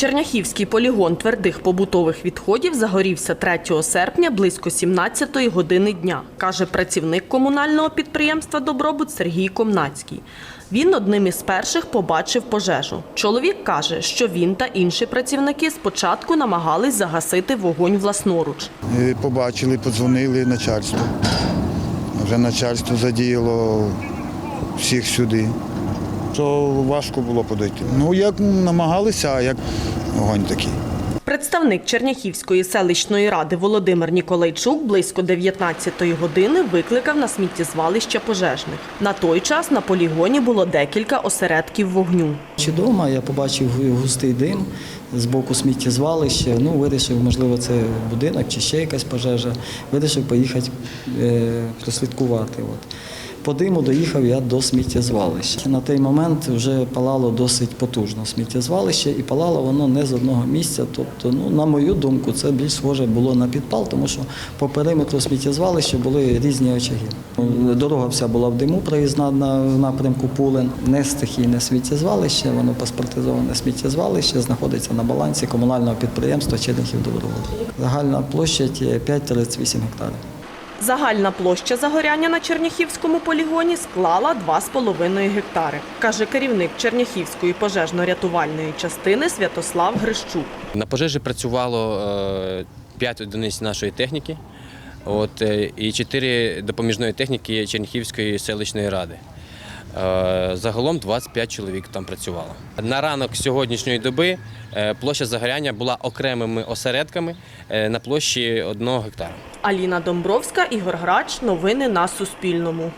Черняхівський полігон твердих побутових відходів загорівся 3 серпня близько 17 години дня, каже працівник комунального підприємства Добробут Сергій Комнацький. Він одним із перших побачив пожежу. Чоловік каже, що він та інші працівники спочатку намагались загасити вогонь власноруч. Побачили, подзвонили начальству. Вже начальство задіяло всіх сюди. То важко було подойти. Ну, як намагалися, як огонь такий. Представник Черняхівської селищної ради Володимир Ніколайчук близько 19-ї години викликав на сміттєзвалище пожежних. На той час на полігоні було декілька осередків вогню. Чи вдома я побачив густий дим з боку сміттєзвалища. Ну, вирішив, можливо, це будинок чи ще якась пожежа. Вирішив поїхати е, прослідкувати. От. По диму доїхав я до сміттєзвалища. На той момент вже палало досить потужно сміттєзвалище, і палало воно не з одного місця. Тобто, ну, на мою думку, це більш схоже було на підпал, тому що по периметру сміттєзвалища були різні очаги. Дорога вся була в диму, проїзна на напрямку Пулин. Не стихійне сміттєзвалище, воно паспортизоване сміттєзвалище, знаходиться на балансі комунального підприємства Черніхів Добровод. Загальна площа 5,38 гектарів. Загальна площа загоряння на Черняхівському полігоні склала 2,5 гектари, каже керівник Черняхівської пожежно-рятувальної частини Святослав Грищук. На пожежі працювало 5 одиниць нашої техніки е, і 4 допоміжної техніки Черніхівської селищної ради. Е, Загалом 25 чоловік там працювало. На ранок сьогоднішньої доби е, площа загоряння була окремими осередками е, на площі 1 гектара. Аліна Домбровська, Ігор Грач. Новини на Суспільному.